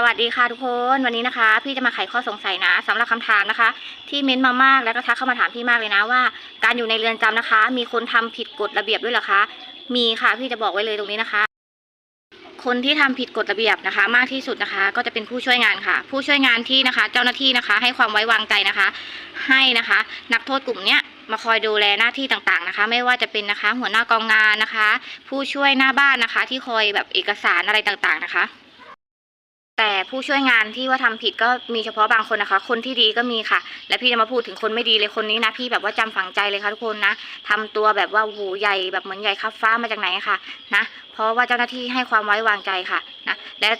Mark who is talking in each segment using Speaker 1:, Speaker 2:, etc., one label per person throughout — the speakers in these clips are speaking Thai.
Speaker 1: สวัสดีค่ะทุกคนวันนี้นะคะ พี่จะมาไขข้อสงสัยนะสำหรับคำถามนะคะ ที่เม้นต์มามากแล้วก็ทักเข้ามาถามพี่มากเลยนะว่า การอยู่ในเรือนจำนะคะ มีคนทำผิดกฎระเบียบด้วยหรอคะ มีค่ะพี่จะบอกไว้เลยตรงนี้นะคะ คนที่ทำผิดกฎระเบียบนะคะ มากที่สุดนะคะ ก็จะเป็นผู้ช่วยงานค่ะ ผู้ช่วยงานที่นะคะ เจ้าหน้าที่นะคะ ให้ความไว้วางใจนะคะ ให้นะคะ นักโทษกลุ่มเนี้ยมาคอยดูแลหน้าที่ต่างๆนะคะ ไม่ว่าจะเป็นนะคะ หัวหน้ากองงานนะคะ ผู้ช่วยหน้าบ้านนะคะ ที่คอยแบบเอกสารอะไรต่างๆนะคะ แต่ผู้ช่วยงานที่ว่าทำผิดก็มีเฉพาะบางคนนะคะ คนที่ดีก็มีค่ะ และพี่จะมาพูดถึงคนไม่ดีเลยคนนี้นะ พี่แบบว่าจำฝังใจเลยค่ะทุกคนนะทำตัวแบบว่าโอ้โหใหญ่แบบเหมือนใหญ่คับฟ้ามาจากไหนค่ะนะ เพราะว่าเจ้าหน้าที่ให้ความไว้วางใจค่ะนะ และ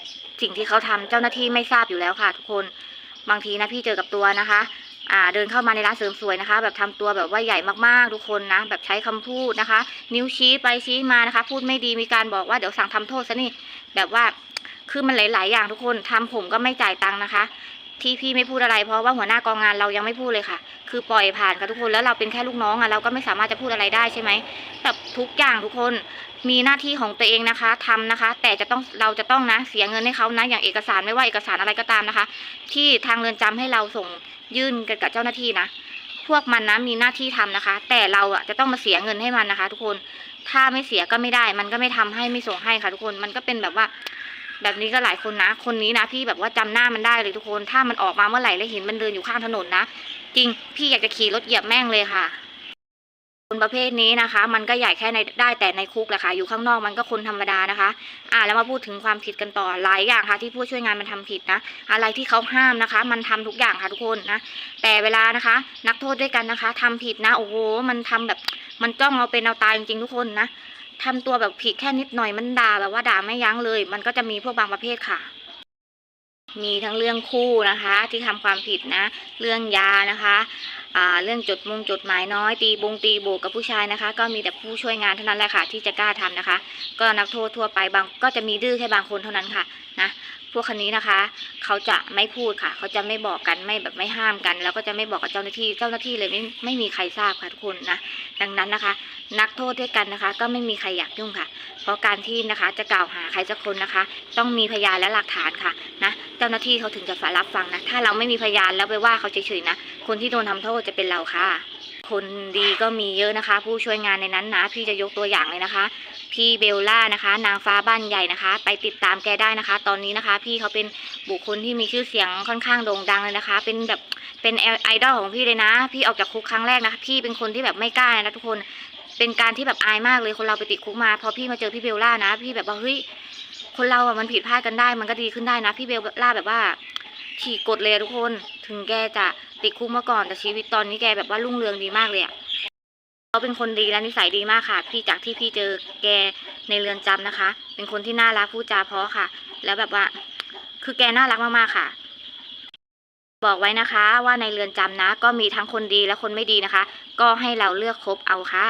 Speaker 1: สิ่งที่เขาทำเจ้าหน้าที่ไม่ทราบอยู่แล้วค่ะ ทุกคน บางทีนะพี่เจอกับตัวนะคะอ่าเดินเข้ามาในร้านเสริมสวยนะคะ แบบทำตัวแบบว่าใหญ่มากๆทุกคนนะ แบบใช้คำพูดนะคะ นิ้วชี้ไปชี้มานะคะ พูดไม่ดีมีการบอกว่าเดี๋ยวสั่งทำโทษซะนี่แบบว่า คือมันหลาย ๆ อย่างทุกคนทำผมก็ไม่จ่ายตังค์นะคะ ที่พี่ไม่พูดอะไรเพราะว่าหัวหน้ากองงานเรายังไม่พูดเลยค่ะ คือปล่อยผ่านค่ะทุกคนแล้วเราเป็นแค่ลูกน้องอะเราก็ไม่สามารถจะพูดอะไรได้ใช่ไหมแต่ทุกอย่างทุกคนมีหน้าที่ของตัวเองนะคะทำนะคะ แต่จะต้องเราจะต้องนะเสียเงินให้เขานะอย่างเอกสารไม่ว่าเอกสารอะไรก็ตามนะคะ ที่ทางเรือนจำให้เราส่งยื่นกับเจ้าหน้าที่นะพวกมันนะมีหน้าที่ทำนะคะ แต่เราอะจะต้องมาเสียเงินให้มันนะคะ ทุกคนถ้าไม่เสียก็ไม่ได้ มันก็ไม่ทำให้ไม่ส่งให้ค่ะ ทุกคนมันก็เป็นแบบว่า แบบนี้ก็หลายคนนะ คนนี้นะพี่แบบว่าจำหน้ามันได้เลยทุกคน ถ้ามันออกมาเมื่อไหร่แล้วเห็นมันเดินอยู่ข้างถนนนะ จริง พี่อยากจะขี่รถเหยียบแม่งเลยค่ะ คนประเภทนี้นะคะ มันก็ใหญ่แค่ในได้แต่ในคุกแหละค่ะ อยู่ข้างนอกมันก็คนธรรมดานะคะ อ่าแล้วมาพูดถึงความผิดกันต่อหลายอย่างค่ะ ที่ผู้ช่วยงานมันทำผิดนะ อะไรที่เขาห้ามนะคะ มันทำทุกอย่างค่ะทุกคนนะ แต่เวลานะคะ นักโทษด้วยกันนะคะทำผิดนะ โอ้โห มันทำแบบ มันจ้องเอาเป็นเอาตายจริงๆทุกคนนะ ทำตัวแบบผิดแค่นิดหน่อยมันด่าแบบว่าด่าไม่ยั้งเลย มันก็จะมีพวกบางประเภทค่ะ มีทั้งเรื่องคู่นะคะ ที่ทำความผิดนะ เรื่องยานะคะอ่าเรื่องจดมงจดหมายน้อยตีบงตีโบกกับผู้ชายนะคะ ก็มีแต่ผู้ช่วยงานเท่านั้นแหละค่ะ ที่จะกล้าทำนะคะ ก็นักโทษทั่วไปบางก็จะมีดื้อแค่บางคนเท่านั้นค่ะนะ วกคนนี้นะคะ เขาจะไม่พูดค่ะ เขาจะไม่บอกกันไม่แบบไม่ห้ามกัน แล้วก็จะไม่บอกกับเจ้าหน้าที่ เจ้าหน้าที่เลยไม่ไม่มีใครทราบค่ะทุกคนนะดังนั้นนะคะ นักโทษด้วยกันนะคะ ก็ไม่มีใครอยากยุ่งค่ะ เพราะการที่นะคะจะกล่าวหาใครสักคนนะคะ ต้องมีพยานและหลักฐานค่ะนะเจ้าหน้าที่เขาถึงจะรับฟังนะถ้าเราไม่มีพยานแล้วไปว่าเขาเฉยๆนะคนที่โดนทำโทษจะเป็นเราค่ะคนดีก็มีเยอะนะคะ ผู้ช่วยงานในนั้นนะ พี่จะยกตัวอย่างเลยนะคะ พี่เบลล่านะคะ นางฟ้าบ้านใหญ่นะคะ ไปติดตามแกได้นะคะ ตอนนี้นะคะ พี่เขาเป็นบุคคลที่มีชื่อเสียงค่อนข้างโด่งดังเลยนะคะ เป็นแบบเป็นไอดอลของพี่เลยนะ พี่ออกจากคุกครั้งแรกนะคะ พี่เป็นคนที่แบบไม่กล้านะทุกคนเป็นการที่แบบอายมากเลยคนเราไปติดคุกมาพอพี่มาเจอพี่เบลล่านะ พี่แบบว่าเฮ้ยคนเราอะมันผิดพลาดกันได้ มันก็ดีขึ้นได้นะ พี่เบลล่าแบบว่า ฉีกกฎเลยทุกคน ถึงแกจะติดคุกมาก่อนแต่ชีวิตตอนนี้แกแบบว่ารุ่งเรืองดีมากเลยอะเขาเป็นคนดีและนิสัยดีมากค่ะ พี่จากที่พี่เจอแกในเรือนจำนะคะ เป็นคนที่น่ารักพูดจาเพาะค่ะ แล้วแบบว่า คือแกน่ารักมากๆค่ะ บอกไว้นะคะ ว่าในเรือนจำนะ ก็มีทั้งคนดีและคนไม่ดีนะคะ ก็ให้เราเลือกคบเอาค่ะ